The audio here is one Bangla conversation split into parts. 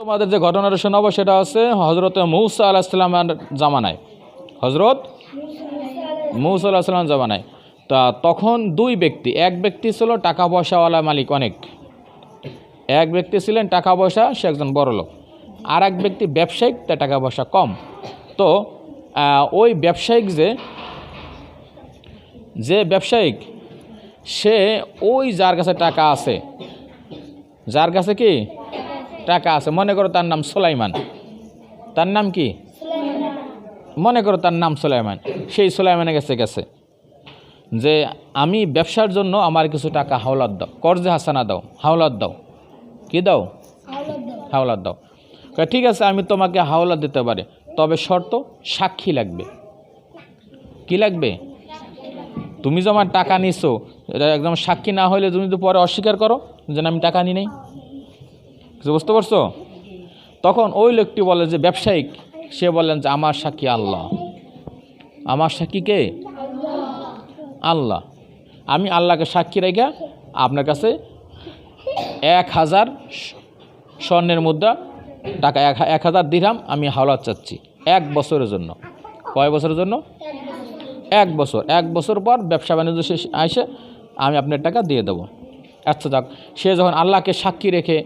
তোমাদের যে ঘটনাটা শোনাবো সেটা হচ্ছে হজরত মৌসা আলাহিসাল্লামের জামানায়। হজরত মৌসা আলাহিসাল্লাম জামানায়। তা তখন দুই ব্যক্তি, এক ব্যক্তি ছিল টাকা পয়সাওয়ালা মালিক অনেক। এক ব্যক্তি ছিলেন টাকা পয়সা সে একজন বড় লোক। আর এক ব্যক্তি ব্যবসায়িক তার টাকা পয়সা কম। তো ওই ব্যবসায়িক যে যে ব্যবসায়িক, সে ওই যার কাছে টাকা আছে, যার কাছে কি? টাকা আছে। মনে করো তার নাম সোলাইমান। তার নাম কি? মনে করো তার নাম সোলাইমান। সেই সুলাইমানের কাছে গেছে যে, আমি ব্যবসার জন্য আমার কিছু টাকা হাওলাত দাও। কর্জে হাসানা দাও। হাওলাত দাও। কি দাও? হাওলাত দাও। ঠিক আছে, আমি তোমাকে হাওলাত দিতে পারি। তবে শর্ত, সাক্ষী লাগবে। কি লাগবে? তুমি যে আমার টাকা নিছো, এটা একদম সাক্ষী না হলে তুমি তো পরে অস্বীকার করো যে আমি টাকা নিই নাই। কিছু বুঝতে পারছ? তখন ওই লোকটি বলে যে, ব্যবসায়িক। সে বলেন যে, আমার সাক্ষী আল্লাহ। আমার সাক্ষী কে? আল্লাহ। আমি আল্লাহকে সাক্ষী রেখে আপনার কাছে এক হাজার স্বর্ণের মুদ্রা, টাকা এক এক হাজার দিরাম আমি হাওলাত চাচ্ছি, এক বছরের জন্য। কয় বছরের জন্য? এক বছর। এক বছর পর ব্যবসা বাণিজ্য শেষ আসে আমি আপনার টাকা দিয়ে দেবো। আচ্ছা যাক। সে যখন আল্লাহকে সাক্ষী রেখে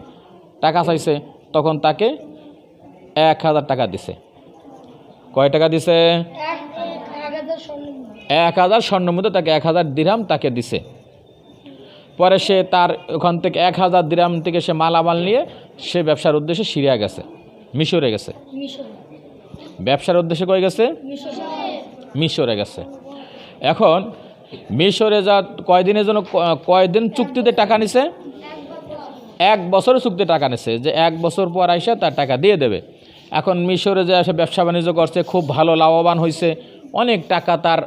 টাকা চাইছে, তখন তাকে এক হাজার টাকা দিছে। কয় টাকা দিছে? এক হাজার স্বর্ণ মধ্যে তাকে এক হাজার দিরাম তাকে দিছে। পরে সে তার ওখান থেকে এক হাজার দিরাম থেকে সে মালামাল নিয়ে সে ব্যবসার উদ্দেশ্যে সিরিয়া গেছে, মিশরে গেছে। ব্যবসার উদ্দেশ্যে কয়ে গেছে? মিশরে গেছে। এখন মিশরে যা কয়দিনের জন্য, কয়দিন চুক্তিতে টাকা নিছে? এক বছরের চুক্তি টাকা নিছে, যে এক বছর পর আইসা তার টাকা দিয়ে দেবে। এখন মিশরে যে এসে ব্যবসা বাণিজ্য করছে, খুব ভালো লাভবান হয়েছে অনেক টাকা তার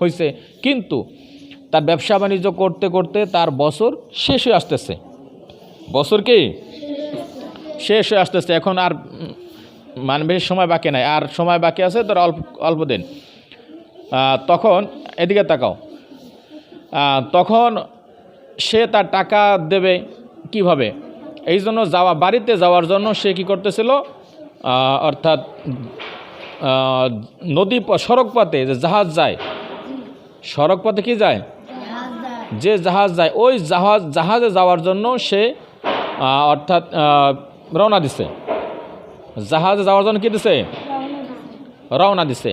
হয়েছে কিন্তু তার ব্যবসা বাণিজ্য করতে করতে তার বছর শেষ হয়ে আসতেছে। বছর কি? শেষ হয়ে আসতেছে। এখন আর মানে বেশি সময় বাকি নাই। আর সময় বাকি আছে তার অল্প অল্প দিন। তখন, এদিকে তাকাও। তখন সে তার টাকা দেবে কীভাবে? এই জন্য যাওয়া, বাড়িতে যাওয়ার জন্য সে কি করতেছিল? অর্থাৎ নদী সড়ক পথে যে জাহাজ যায়, সড়ক পথে কি যায়? যে জাহাজ যায়, ওই জাহাজ, জাহাজে যাওয়ার জন্য সে অর্থাৎ রওনা দিছে। জাহাজে যাওয়ার জন্য কি দিছে? রওনা দিছে।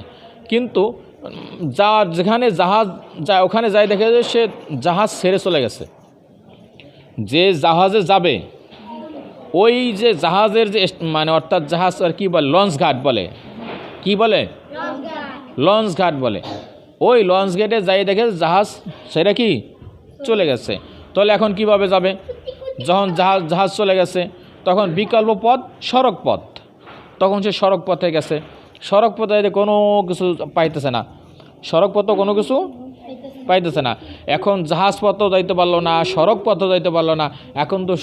কিন্তু যা যেখানে জাহাজ যায়, ওখানে যাই দেখে যে সে জাহাজ ছেড়ে চলে গেছে। যে জাহাজে যাবে, ওই যে জাহাজের যে মানে অর্থাৎ জাহাজ, আর কি বলে, লঞ্চ ঘাট বলে। কি বলে? লঞ্চ ঘাট বলে। ওই লঞ্চ ঘাটে যাই দেখে জাহাজ, সেটা কি? চলে গেছে। তাহলে এখন কীভাবে যাবে? যখন জাহাজ জাহাজ চলে গেছে, তখন বিকল্প পথ, সড়ক পথ। তখন সে সড়ক পথে গেছে। সড়ক পথে কোনো কিছু পাইতেছে না। সড়ক পথও কোনো কিছু পাইতেছে না। এখন জাহাজ পথও যাইতে পারল না সড়ক পথও যাইতে পারল না। এখন তো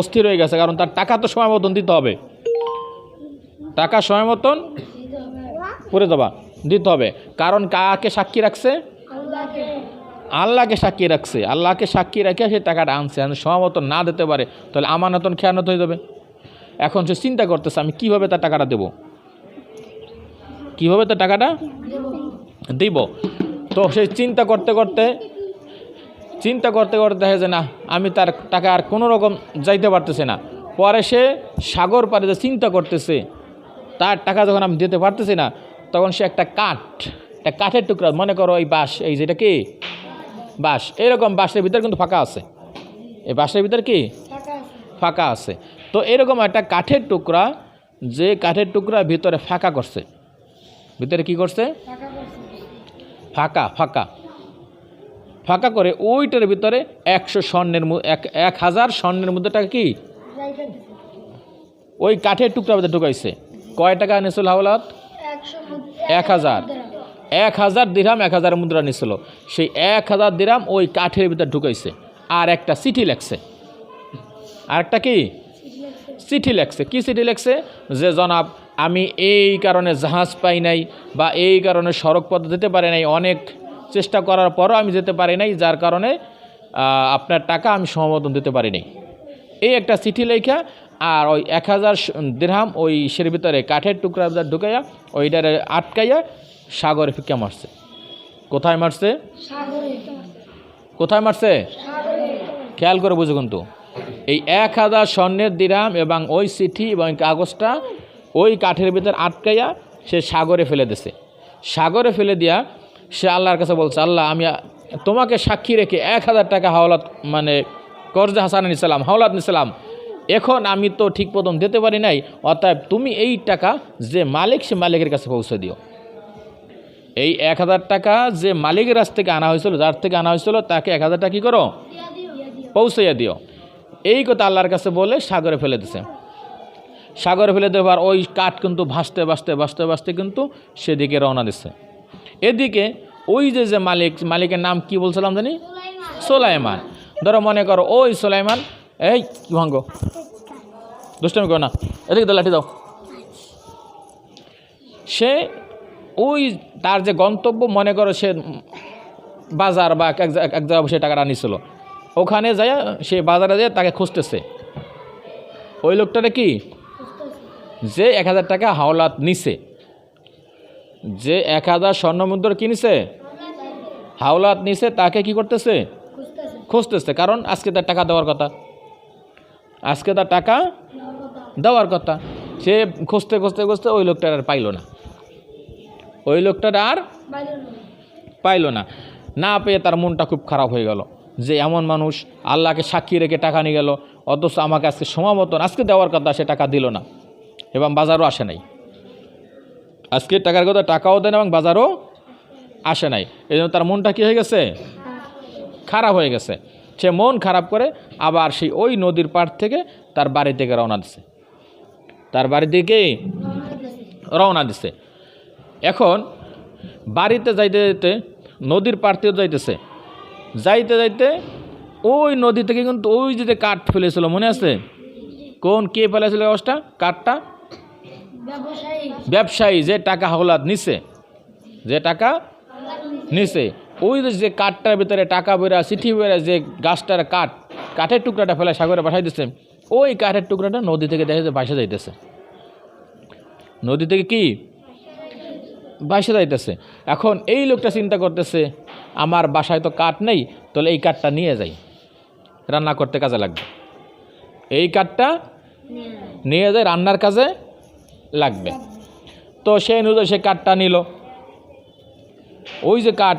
অস্থির হয়ে গেছে, কারণ তার টাকা তো সময় মতন দিতে হবে। টাকা সময় মতন পুরে দেবা দিতে হবে। কারণ কাকে সাক্ষী রাখছে? আল্লাহকে সাক্ষী রাখছে। আল্লাহকে সাক্ষী রেখে সে টাকাটা আনছে সময় মতন না দিতে পারে, তাহলে আমানতন খেয়ানত হয়ে যাবে। এখন সে চিন্তা করতেছে, আমি কীভাবে তার টাকাটা দেব? কীভাবে তার টাকাটা দিব? তো সেই চিন্তা করতে করতে চিন্তা করতে করতে দেখে যে না আমি তার টাকা আর কোনো রকম যাইতে পারতেছে না। পরে সে সাগর পারে যে চিন্তা করতেছে তার টাকা যখন আমি দিতে পারতেছি না তখন সে একটা কাঠ একটা কাঠের টুকরা মনে করো এই বাঁশ এই যেটা কি? বাঁশ এরকম বাঁশের ভিতরে কিন্তু ফাঁকা আছে। এই বাঁশের ভিতরে কি? ফাঁকা আছে। তো এরকম একটা কাঠের টুকরা যে কাঠের টুকরা ভিতরে ফাঁকা করছে। ভিতরে কি করছে? ফাঁকা ফাঁকা। ফাঁকা করে ওইটার ভিতরে একশো স্বর্ণের এক হাজার স্বর্ণের মধ্যে টাকা কি? ওই কাঠের টুকরা ভিতরে ঢুকাইছে। কয় টাকা নিয়েছিল হাওলাত? এক হাজার। এক হাজার দিরাম, এক হাজার মুদ্রা নিছিল। সেই এক হাজার দিরাম ওই কাঠের ভিতরে ঢুকাইছে। আর একটা চিঠি লেখছে। আর একটা কি? চিঠি লেখছে। কি চিঠি লেখছে? যে জনাব আমি এই কারণে জাহাজ পাই নাই বা এই কারণে সড়ক পথ যেতে পারি নাই, অনেক চেষ্টা করার পরও আমি যেতে পারি নাই, যার কারণে আপনার টাকা আমি সমমতন দিতে পারি নাই। এই একটা চিঠি লেখা, আর ওই এক হাজার দিরহাম ওই সের ভিতরে কাঠের টুকরা ঢুকাইয়া, ওইটারে আটকাইয়া সাগরে ফিক্কা মারছে। কোথায় মারছে? কোথায় মারছে? খেয়াল করে বুঝো কিন্তু। এই এক হাজার স্বর্ণের দিরাম এবং ওই চিঠি এবং কাগজটা ওই কাঠের ভিতর আটকাইয়া সে সাগরে ফেলে দিছে। সাগরে ফেলে দিয়া সে আল্লাহর কাছে বলছে আল্লাহ আমি তোমাকে সাক্ষী রেখে এক হাজার টাকা হাওলাত মানে কর্জা হাসান নিছিলাম হাওলাত নিছিলাম এখন আমি তো ঠিক প্রথম দিতে পারি নাই অতএব তুমি এই টাকা যে মালিক সে মালিকের কাছে পৌঁছে দিও। এই এক হাজার টাকা যে মালিকের কাছ থেকে আনা হয়েছিল যার থেকে আনা হয়েছিল তাকে এক হাজার টাকা কী করো? পৌঁছাইয়া দিও। এই কথা আল্লাহর কাছে বলে সাগরে ফেলে দিছে। সাগরে ফেলে দেওয়ার ওই কাঠ কিন্তু ভাসতে ভাসতে ভাসতে ভাসতে কিন্তু সেদিকে রওনা দিচ্ছে এদিকে ওই যে যে মালিক, মালিকের নাম কি বলছিলাম জানি? সোলাইমান। ধরো মনে করো ওই সোলাইমান, এই কি ভাঙ্গ? দুষ্টমি করো না। এদিকে তো লাঠি দাও। সে ওই তার যে গন্তব্য, মনে করো সে বাজার বা এক এক জায়গায় বসে টাকাটা নিছিল ওখানে যায় সে বাজারে যায় তাকে খুঁজতেছে। ওই লোকটারে কি? যে এক হাজার টাকা হাওলাত নিছে, যে এক হাজার স্বর্ণমুদ্রা কিনেছে হাওলাত নিছে, তাকে কি করতেছে? খুঁজতেছে। কারণ আজকে তার টাকা দেওয়ার কথা। আজকে তার টাকা দেওয়ার কথা। সে খুঁজতে খুঁজতে খুঁজতে ওই লোকটার আর পাইলো না। ওই লোকটার আর পাইলো না। না পেয়ে তার মনটা খুব খারাপ হয়ে গেল। যে এমন মানুষ, আল্লাহকে সাক্ষী রেখে টাকা নিয়ে গেল, অথচ আমাকে আজকে সময় মতন, আজকে দেওয়ার কথা সে টাকা দিল না। এবং বাজারও আসে নাই। আজকে টাকার কথা টাকাও দেন এবং বাজারও আসে নাই। এই জন্য তার মনটা কী হয়ে গেছে? খারাপ হয়ে গেছে। সে মন খারাপ করে আবার সেই ওই নদীর পাড় থেকে তার বাড়ি থেকে রওনা দিছে। তার বাড়ি থেকে রওনা দিছে। এখন বাড়িতে যাইতে যাইতে, নদীর পাড় থেকে যাইতেছে। যাইতে যাইতে ওই নদী থেকে কিন্তু ওই যে কাঠ ফেলেছিল, মনে আছে? কোন কে ফেলেছিল কাগজটা? কাঠটা ব্যবসায়ী যে টাকা হাওলাত নিছে। যে টাকা নিছে। ওই যে কাঠটার ভিতরে টাকা বেরা চিঠি বেরা যে গাছটার কাঠ, কাঠের টুকরাটা ফেলে সাগরে পাঠাই দিচ্ছে ওই কাঠের টুকরাটা নদী থেকে দেখা যায় ভাসে যাইতেছে। নদী থেকে কি? ভাসে যাইতেছে। এখন এই লোকটা চিন্তা করতেছে, আমার বাসায় তো কাঠ নেই, তাহলে এই কাঠটা নিয়ে যাই। রান্না করতে কাজে লাগবে। এই কাঠটা নিয়ে যায় রান্নার কাজে লাগবে। তো সেই অনুযায়ী সে কাঠটা নিল। ওই যে কাঠ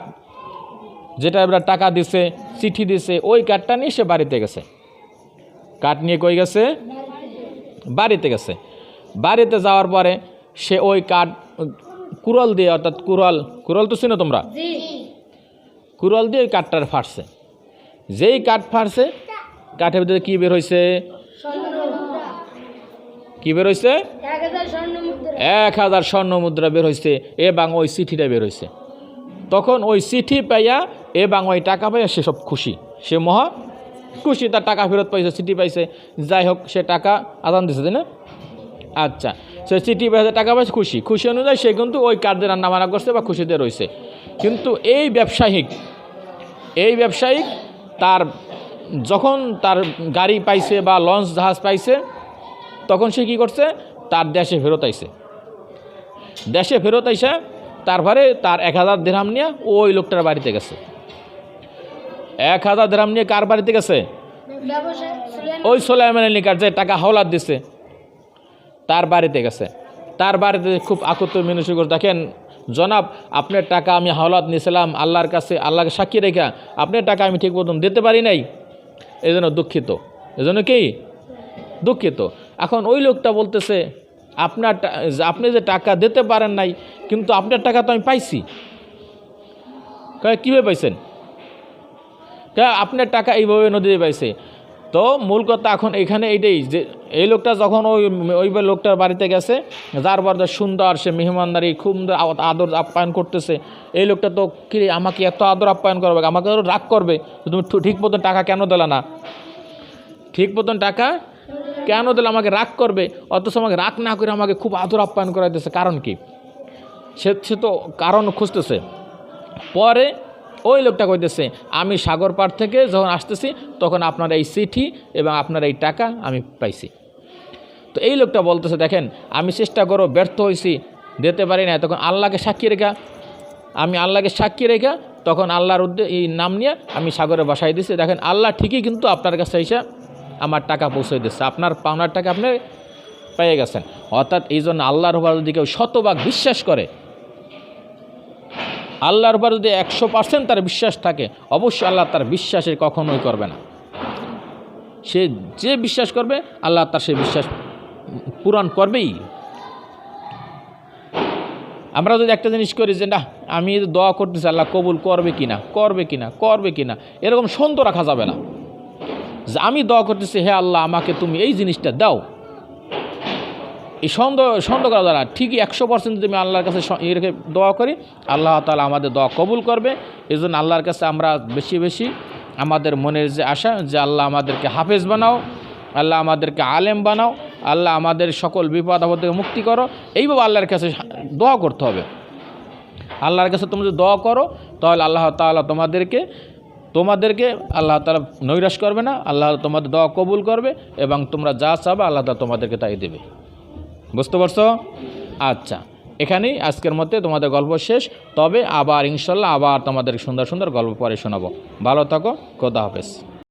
যেটা এবার টাকা দিছে চিঠি দিছে ওই কাঠটা নিয়ে সে বাড়িতে গেছে। কাঠ নিয়ে কই গেছে? বাড়িতে গেছে। বাড়িতে যাওয়ার পরে সে ওই কাঠ কুড়াল দিয়ে অর্থাৎ কুড়াল কুড়াল তো চিনো তোমরা? কুড়াল দিয়ে ওই কাঠটার ফাটছে। যেই কাঠ ফাটছে কাঠের ভিতরে কী বের হয়েছে কী বের হয়েছে এক হাজার স্বর্ণ মুদ্রা বের হয়েছে এবং ওই চিঠিটা বের হয়েছে তখন ওই চিঠি পাইয়া এবং ওই টাকা পাইয়া সে সব খুশি। সে মহা খুশি তার টাকা ফেরত পাইছে চিঠি পাইছে। যাই হোক সে টাকা আদান দিছে তাই না? আচ্ছা সে চিঠি পাইছে টাকা পাইছে খুশি। খুশি অনুযায়ী সে কিন্তু ওই কার্ডে রান্না বান্না করছে বা খুশিতে রয়েছে কিন্তু এই ব্যবসায়িক এই ব্যবসায়িক তার যখন তার গাড়ি পাইছে বা লঞ্চ জাহাজ পাইছে, তখন সে কি করছে? তার দেশে ফেরত আইছে। দেশে ফেরত আইসে তারপরে তার এক হাজার দেরাম নিয়ে ওই লোকটার বাড়িতে গেছে। এক হাজার দেরাম নিয়ে কার বাড়িতে গেছে? ওই সোলাইমান নিকার যে টাকা হাওলাত দিছে, তার বাড়িতে গেছে। তার বাড়িতে খুব আকুত মিনসি করে দেখেন, জনাব, আপনার টাকা আমি হাওলাত নিয়েছিলাম, আল্লাহর কাছে, আল্লাহকে সাক্ষী রেখা, আপনার টাকা আমি ঠিক মতন দিতে পারি নাই। এই জন্য দুঃখিত। এই জন্য কি? দুঃখিত। এখন ওই লোকটা বলতেছে, আপনার আপনি যে টাকা দিতে পারেন নাই, কিন্তু আপনার টাকা তো আমি পাইছি। কীভাবে পাইছেন? আপনার টাকা এইভাবে নদীতে পাইছে। তো মূল কথা এখন এখানে এইটাই যে এই লোকটা যখন ওই ওই লোকটার বাড়িতে গেছে, যার বাড়িতে সুন্দর, সে মেহমানদারি, খুব আদর আপ্যায়ন করতেছে। এই লোকটা তো কি আমাকে এত আদর আপ্যায়ন করবে, আমাকে রাগ করবে তুমি ঠিক মতন টাকা কেন দিলা না? ঠিক মতন টাকা কেন দিলে, আমাকে রাগ করবে? অথচ আমাকে রাগ না করে আমাকে খুব আদর আপ্যায়ন করাইতেছে। কারণ কি? সে সে তো কারণ খুঁজতেছে। পরে ওই লোকটা কইতেছে, আমি সাগর পাড় থেকে যখন আসতেছি, তখন আপনার এই চিঠি এবং আপনার এই টাকা আমি পাইছি। তো এই লোকটা বলতেছে, দেখেন, আমি চেষ্টা করো, ব্যর্থ হয়েছি দিতে পারি না তখন আল্লাহকে সাক্ষী রেখা। আমি আল্লাহকে সাক্ষী রেখা, তখন আল্লাহর উদ্দে, এই নাম নিয়ে আমি সাগরে বাসায় দিচ্ছি দেখেন, আল্লাহ ঠিকই কিন্তু আপনার কাছে এসে আমার টাকা পৌঁছে দিচ্ছে। আপনার পাওনার টাকা আপনি পেয়ে গেছেন। অর্থাৎ এই জন্য আল্লাহর যদি কেউ শতভাগ বিশ্বাস করে আল্লাহর উপর যদি একশো পার্সেন্ট তার বিশ্বাস থাকে, অবশ্যই আল্লাহ তার বিশ্বাসে কখনোই করবে না। সে যে বিশ্বাস করবে, আল্লাহ তার সে বিশ্বাস পূরণ করবেই। আমরা যদি একটা জিনিস করি যে, না, আমি যদি দোয়া করতেছি আল্লাহ কবুল করবে কি না করবে কি না করবে কি না এরকম সন্ত রাখা যাবে না। যে, আমি দোয়া করতেছি, হে আল্লাহ, আমাকে তুমি এই জিনিসটা দাও। এই সন্দেহ সন্দেহ করা দ্বারা ঠিকই একশো পার্সেন্ট যদি আমি আল্লাহর কাছে রেখে দোয়া করি, আল্লাহ তালা আমাদের দোয়া কবুল করবে। এই জন্য আল্লাহর কাছে আমরা বেশি বেশি আমাদের মনের যে আশা, যে আল্লাহ আমাদেরকে হাফেজ বানাও, আল্লাহ আমাদেরকে আলেম বানাও, আল্লাহ আমাদের সকল বিপদ আপদ থেকে মুক্তি করো। এইভাবে আল্লাহর কাছে দোয়া করতে হবে। আল্লাহর কাছে তুমি যদি দোয়া করো, তাহলে আল্লাহ তাআলা তোমাদেরকে তোমাদেরকে আল্লাহ তালা নৈরাশ করবে না। আল্লাহ তোমাদের দোয়া কবুল করবে এবং তোমরা যা চাবে আল্লাহ তাআলা তোমাদেরকে তাই দেবে। বুঝতে পারছ? আচ্ছা এখানেই আজকের মধ্যে তোমাদের গল্প শেষ। তবে আবার ইনশাল্লাহ আবার তোমাদের সুন্দর সুন্দর গল্প পরে শোনাবো। ভালো থাকো, খোদা হাফেজ।